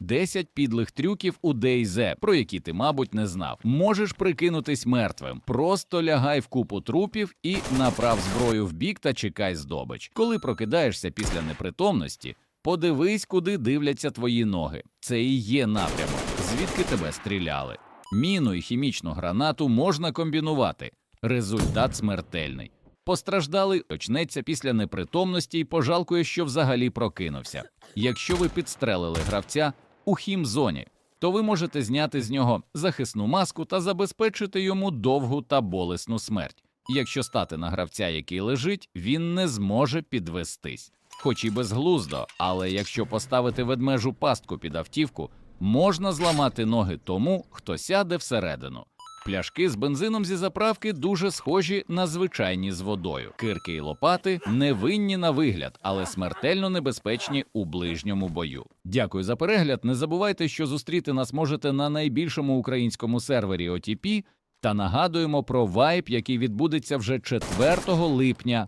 10 підлих трюків у DayZ, про які ти, мабуть, не знав. Можеш прикинутись мертвим. Просто лягай в купу трупів і направ зброю в бік та чекай здобич. Коли прокидаєшся після непритомності, подивись, куди дивляться твої ноги. Це і є напрямок, звідки тебе стріляли. Міну і хімічну гранату можна комбінувати. Результат смертельний. Постраждалий очнеться після непритомності і пожалкує, що взагалі прокинувся. Якщо ви підстрелили гравця у хімзоні, то ви можете зняти з нього захисну маску та забезпечити йому довгу та болесну смерть. Якщо стати на гравця, який лежить, він не зможе підвестись. Хоч і безглуздо, але якщо поставити ведмежу пастку під автівку, можна зламати ноги тому, хто сяде всередину. Пляшки з бензином зі заправки дуже схожі на звичайні з водою. Кирки і лопати невинні на вигляд, але смертельно небезпечні у ближньому бою. Дякую за перегляд. Не забувайте, що зустріти нас можете на найбільшому українському сервері OTP, та нагадуємо про вайп, який відбудеться вже 4 липня